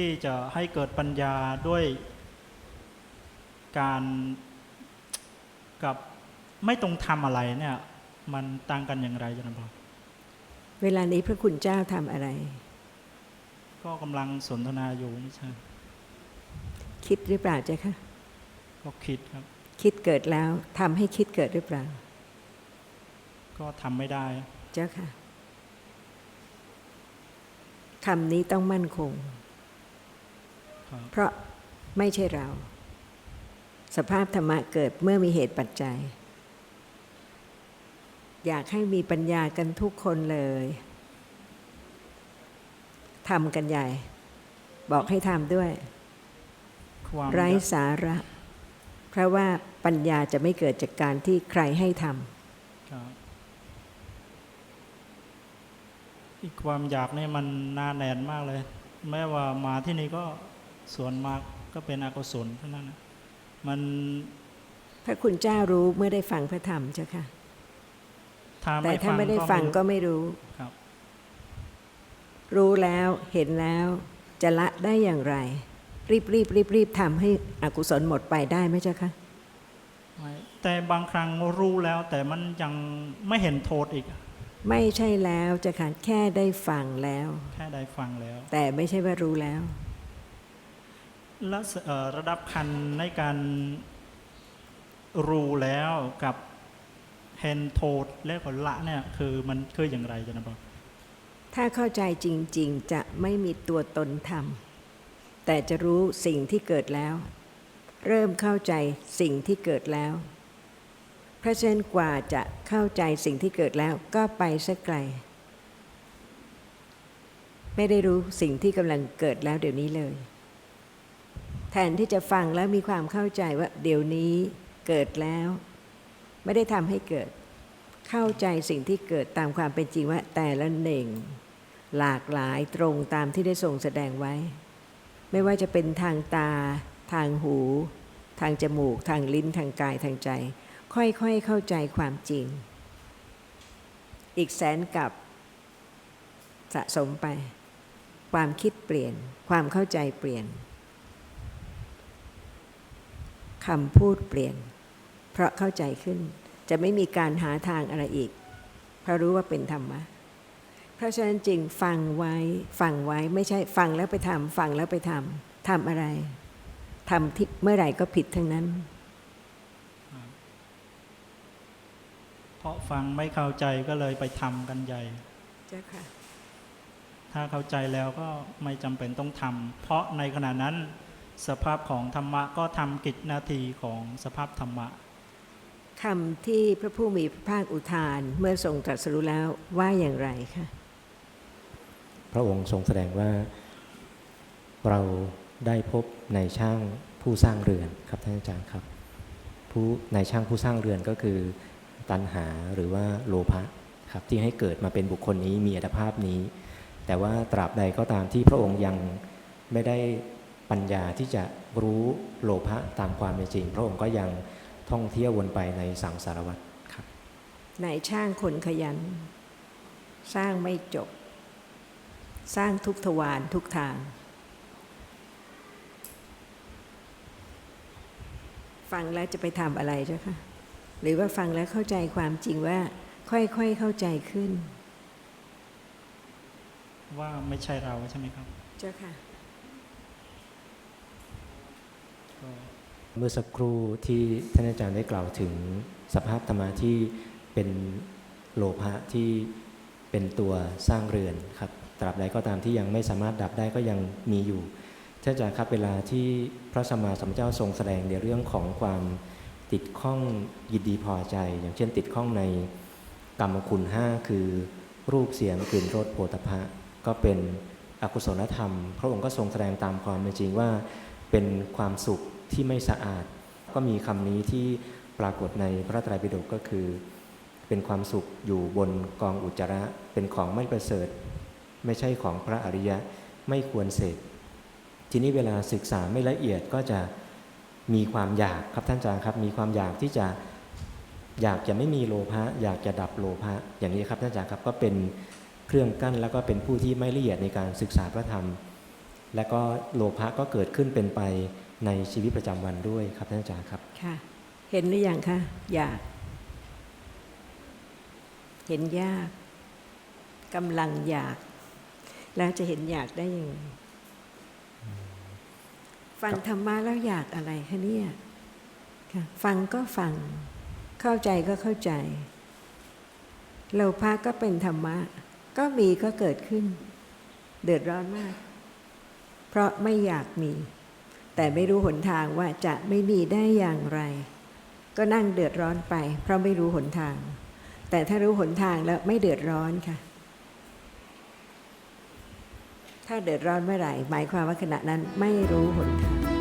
ที่จะให้เกิดปัญญาด้วยการกับไม่ตรงทำอะไรเนี่ย มันต่างกันอย่างไรจันพรเวลานี้พระคุณเจ้าทำอะไร ก็กำลังสนทนาอยู่ไม่ใช่คิดหรือเปล่าเจ้าคะก็คิดครับ คิดเกิดแล้วทำให้คิดเกิดหรือเปล่า ก็ทำไม่ได้ เจ้าค่ะคำนี้ต้องมั่นคงครับ เพราะไม่ใช่เรา สภาพธรรมะเกิดเมื่อมีเหตุปัจจัย อยากให้มีปัญญากันทุกคนเลยทำกันใหญ่ บอกให้ทำด้วยความไร้สาระ เพราะว่าปัญญาจะไม่เกิดจากการที่ใครให้ทครับอีกความอยากนี่มันหนาแน่นมากเลย แม้ว่ามาที่นี่ก็ ส่วนมากก็เป็นอกุศลเท่านั้นนะมันำพระคุณเจ้ารู้เมื่อได้ฟังพระธรรมเจ้าค่ะถ้าแต่ไม่ถ้าฟังไม่ได้ฟังก็ไม่ไม่รู้ครับ รู้แล้วเห็นแล้วจะละได้อย่างไร รีบรีบรีบรีบทำให้อกุศลหมดไปได้ไหมเจ้าคะไม่แต่บางครั้งรู้แล้วแต่มันยังไม่เห็นโทษอีก ไม่ใช่แล้วเจ้าค่ะแค่ได้ฟังแล้ว แค่ได้ฟังแล้ว แต่ไม่ใช่ว่ารู้แล้ว และระดับคันในการรู้แล้วกับเห็นโทษแล้วก็ละเนี่ยคือมันคืออย่างไรจันบอกถ้าเข้าใจจริง ๆ จะไม่มีตัวตนธรรม แต่จะรู้สิ่งที่เกิดแล้ว เริ่มเข้าใจสิ่งที่เกิดแล้ว เพราะฉะนั้นกว่าจะเข้าใจสิ่งที่เกิดแล้วก็ไปสักไกล ไม่ได้รู้สิ่งที่กำลังเกิดแล้วเดี๋ยวนี้เลย แทนที่จะฟังแล้วมีความเข้าใจว่าเดี๋ยวนี้เกิดแล้ว ไม่ได้ทำให้เกิด เข้าใจสิ่งที่เกิดตามความเป็นจริงว่าแต่ละหนึ่ง หลากหลายตรงตามที่ได้ทรงแสดงไว้ ไม่ว่าจะเป็นทางตา ทางหู ทางจมูก ทางลิ้นทางกายทางใจ ค่อยๆเข้าใจความจริง อีกแสนกับสะสมไป ความคิดเปลี่ยนความเข้าใจเปลี่ยน คำพูดเปลี่ยน เพราะเข้าใจขึ้น จะไม่มีการหาทางอะไรอีก เพราะรู้ว่าเป็นธรรมะ เพราะฉะนั้นจริงฟังไว้ฟังไว้ไม่ใช่ฟังแล้วไปทำฟังแล้วไปทำทำอะไรทำที่เมื่อไหร่ก็ผิดทั้งนั้น เพราะฟังไม่เข้าใจก็เลยไปทำกันใหญ่เจ้าค่ะถ้าเข้าใจแล้วก็ไม่จำเป็นต้องทำเพราะในขณะนั้น สภาพของธรรมะก็ทำกิจหนาทีของสภาพธรรมะคำที่พระผู้มีพระภาคอุทานเมื่อทรงตรัสรู้แล้วว่าอย่างไรคะพระองค์ทรงแสดงว่าเราได้พบในายช่างผู้สร้างเรือนครับท่านอาจารย์ครับ ผู้ในายช่างผู้สร้างเรือนก็คือตัณหาหรือว่าโลภะครับที่ให้เกิดมาเป็นบุคคลนี้มีอัตภาพนี้ แต่ว่าตราบใดก็ตามที่พระองค์ยังไม่ได้ ปัญญาที่จะรู้โลภะตามความเป็นจริง พระองค์ก็ยังท่องเที่ยววนไปในสังสารวัฏครับนายช่างคนขยัน สร้างไม่จบ สร้างทุกทวารทุกทาง ฟังแล้วจะไปทำอะไรเจ้าคะหรือว่าฟังแล้วเข้าใจความจริงว่า ค่อยๆเข้าใจขึ้น ว่าไม่ใช่เราใช่ไหมครับ เจ้าค่ะ ก็ เมื่อสักครู่ที่ท่านอาจารย์ได้กล่าวถึงสภาพธรรมะที่เป็นโลภะที่เป็นตัวสร้างเรือนครับตราบใดก็ตามที่ยังไม่สามารถดับได้ก็ยังมีอยู่ท่านอาจารย์ครับเวลาที่พระสัมมาสัมพุทธเจ้าทรงแสดงในเรื่องของความติดข้องยินดีพอใจ อย่างเช่นติดข้องในกรรมคุณห้าคือรูปเสียงกลิ่นรสโผฏฐะก็เป็นอกุศลธรรม พระองค์ก็ทรงแสดงตามความเป็นจริงว่า เป็นความสุขที่ไม่สะอาด ก็มีคำนี้ที่ปรากฏในพระไตรปิฎกก็คือ เป็นความสุขอยู่บนกองอุจจาระ เป็นของไม่ประเสริฐ ไม่ใช่ของพระอริยะไม่ควรเสพทีนี้เวลาศึกษาไม่ละเอียดก็จะมีความอยากครับท่านอาจารย์ครับ มีความอยากที่จะอยากจะไม่มีโลภะอยากจะดับโลภะอย่างนี้ครับท่านอาจารย์ครับก็เป็นเครื่องกั้นแล้วก็เป็นผู้ที่ไม่ละเอียดในการศึกษาพระธรรม และก็โลภะก็เกิดขึ้นเป็นไปในชีวิตประจำวันด้วยครับท่านอาจารย์ครับค่ะ เห็นหรือยังคะอยาก เห็นยากกำลังอยาก แล้วจะเห็นอยากได้ยังไงฟังธรรมะแล้วอยากอะไรคะเนี่ยฟังก็ฟัง เข้าใจก็เข้าใจโลภะก็เป็นธรรมะ ก็มีก็เกิดขึ้น เดือดร้อนมาก เพราะไม่อยากมี แต่ไม่รู้หนทางว่าจะไม่มีได้อย่างไร ก็นั่งเดือดร้อนไป เพราะไม่รู้หนทาง แต่ถ้ารู้หนทางแล้วไม่เดือดร้อนค่ะ ถ้าเดือดร้อนเมื่อไหร่ หมายความว่าขณะนั้นไม่รู้หนทาง